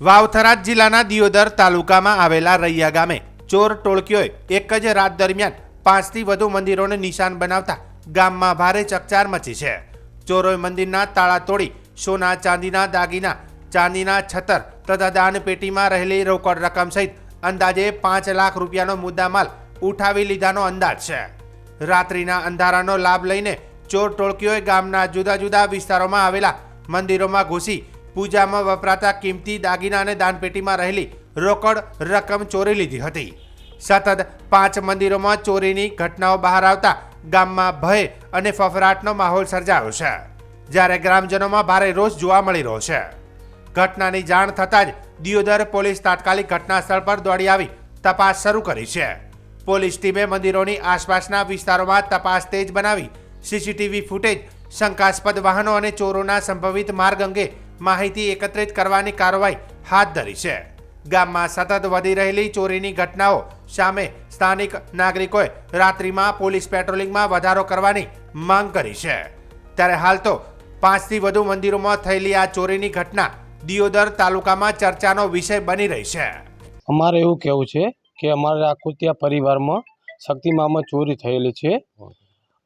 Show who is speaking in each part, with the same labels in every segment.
Speaker 1: વાવથરાજ જિલ્લાના દિયોદર તાલુકામાં આવેલા રૈયા ગામે ચોર ટોળકીઓએ એક જ રાત દરમિયાન પાંચથી વધુ મંદિરોને નિશાન બનાવતા ગામમાં ભારે ચકચાર મચી છે. ચોરોએ મંદિરના તાળા તોડી સોના, ચાંદીના દાગીના, ચાંદીના છતર તથા દાનપેટીમાં રહેલી રોકડ રકમ સહિત અંદાજે પાંચ લાખ રૂપિયાનો મુદ્દામાલ ઉઠાવી લીધાનો અંદાજ છે. રાત્રિના અંધારાનો લાભ લઈને ચોર ટોળકીઓએ ગામના જુદા જુદા વિસ્તારોમાં આવેલા મંદિરોમાં ઘૂસી પૂજામાં વપરાતા કિંમતી દાગીના અને દાનપેટીમાં રહેલી રોકડ રકમ ચોરી લીધી હતી. સતત પાંચ મંદિરોમાં ચોરીની ઘટનાઓ બહાર આવતા ગામમાં ભય અને ફફડાટનો માહોલ સર્જાયો છે, જ્યારે ગ્રામજનોમાં ભારે રોષ જોવા મળી રહ્યો છે. ઘટનાની જાણ થતાં જ દિયોદર પોલીસ તાત્કાલિક ઘટના સ્થળ પર દોડી આવી તપાસ શરૂ કરી છે. પોલીસ ટીમે મંદિરોની આસપાસના વિસ્તારોમાં તપાસ તેજ બનાવી, સીસીટીવી ફૂટેજ, શંકાસ્પદ વાહનો અને ચોરોના સંભવિત માર્ગ અંગે માહિતી એકત્રિત કરવાની કાર્યવાહી હાથ ધરી છે. ગામમાં સતત વધી રહેલી ચોરીની ઘટનાઓ સામે સ્થાનિક નાગરિકોએ રાત્રિમાં પોલીસ પેટ્રોલિંગમાં વધારો કરવાની માંગ કરી છે. ત્યારે હાલ તો પાંચથી વધુ મંદિરોમાં થયેલી આ ચોરીની ઘટના દિયોદર તાલુકામાં ચર્ચાનો વિષય બની રહી છે.
Speaker 2: અમારે એવું કહેવું છે કે અમારા કુતિયા પરિવારમાં શક્તિમામાં ચોરી થયેલી છે.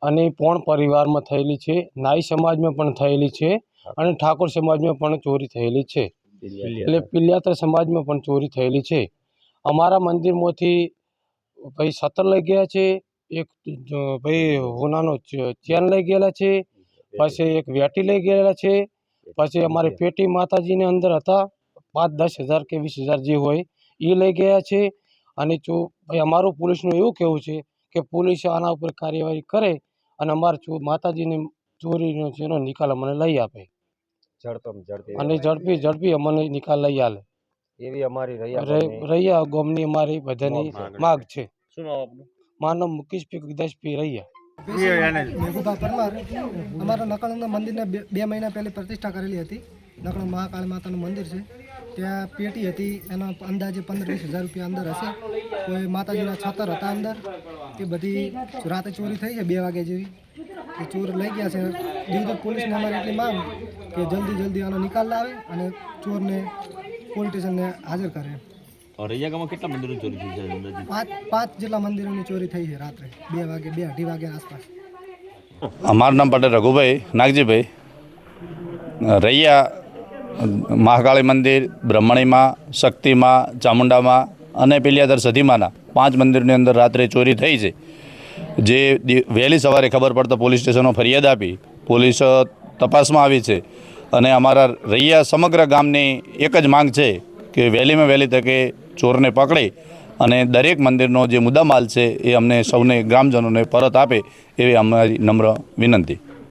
Speaker 2: અને પોણ પરિવારમાં થયેલી છે. નાઈ સમાજમાં પણ થયેલી છે. અને ઠાકોર સમાજમાં પણ ચોરી થયેલી છે. એટલે પિલ્યાત્ર સમાજમાં પણ ચોરી થયેલી છે. અમારા મંદિરમાંથી ભાઈ સતર લઈ ગયા છે એક ભાઈ હોનાનો ચેન લઈ ગયેલા છે પછી એક વેટી લઈ ગયેલા છે પછી અમારી પેટી માતાજીની અંદર હતા પાંચ દસ હજાર કે વીસ હજાર જે હોય એ લઈ ગયા છે. અને જો ભાઈ અમારું પોલીસનું એવું કહેવું છે કે પોલીસ આના ઉપર કાર્યવાહી કરે અને અમારે માતાજીની ચોરીનો જેનો નિકાલ અમને લઈ આપે.
Speaker 3: ઝડપમ ઝડપી
Speaker 2: અને ઝડપી ઝડપી અમને નિકાલ લઈ આલે.
Speaker 3: એવી અમારી રહ્યા
Speaker 2: રે-
Speaker 3: ગોમની.
Speaker 2: અમારી બધાની માગ છે.
Speaker 3: શું નામ આપનું?
Speaker 2: માનવ મુકેશ પી દસપી રૈયા.
Speaker 4: મેઘુભા પરમાર અમારા નકળંગના મંદિરને બે બે મહિના પહેલી પ્રતિષ્ઠા કરેલી હતી. નકળ મહાકાળી માતાનું મંદિર છે. ત્યાં પેટી હતી એના અંદાજે પંદર વીસ હજાર રૂપિયા અંદર હશે. કોઈ માતાજીના છતર હતા અંદર એ બધી રાતે ચોરી થઈ છે બે વાગે જેવી. એ ચોર લઈ ગયા છે. દીવદર પોલીસને અમારી એટલી માંગ કે જલ્દી જલ્દી આનો નિકાલ લાવે અને ચોરને પોલીસ સ્ટેશનને હાજર કરે.
Speaker 5: રૈયા કેટલા મંદિરો ચોરી થઈ છે
Speaker 4: પાંચ પાંચ જેટલા મંદિરોની ચોરી થઈ છે રાત્રે. બે વાગે બે અઢી વાગે આસપાસ.
Speaker 6: અમારું નામ પટેલ રઘુભાઈ નાગજીભાઈ. રૈયા મહાકાળી મંદિર બ્રહ્મણીમાં શક્તિમાં ચામુંડામાં અને પિલિયાદર સધીમાના પાંચ મંદિરની અંદર રાત્રે ચોરી થઈ છે. જે વહેલી સવારે ખબર પડતા પોલીસ સ્ટેશનો ફરિયાદ આપી, પોલીસ તપાસમાં આવી છે. અને અમારા રૈયા સમગ્ર ગામની એક જ માંગ છે કે વહેલીમાં વહેલી તકે ચોરને પકડે અને દરેક મંદિરનો જે મુદ્દામાલ છે એ અમને સૌને, ગ્રામજનોને પરત આપે એવી અમારી નમ્ર વિનંતી.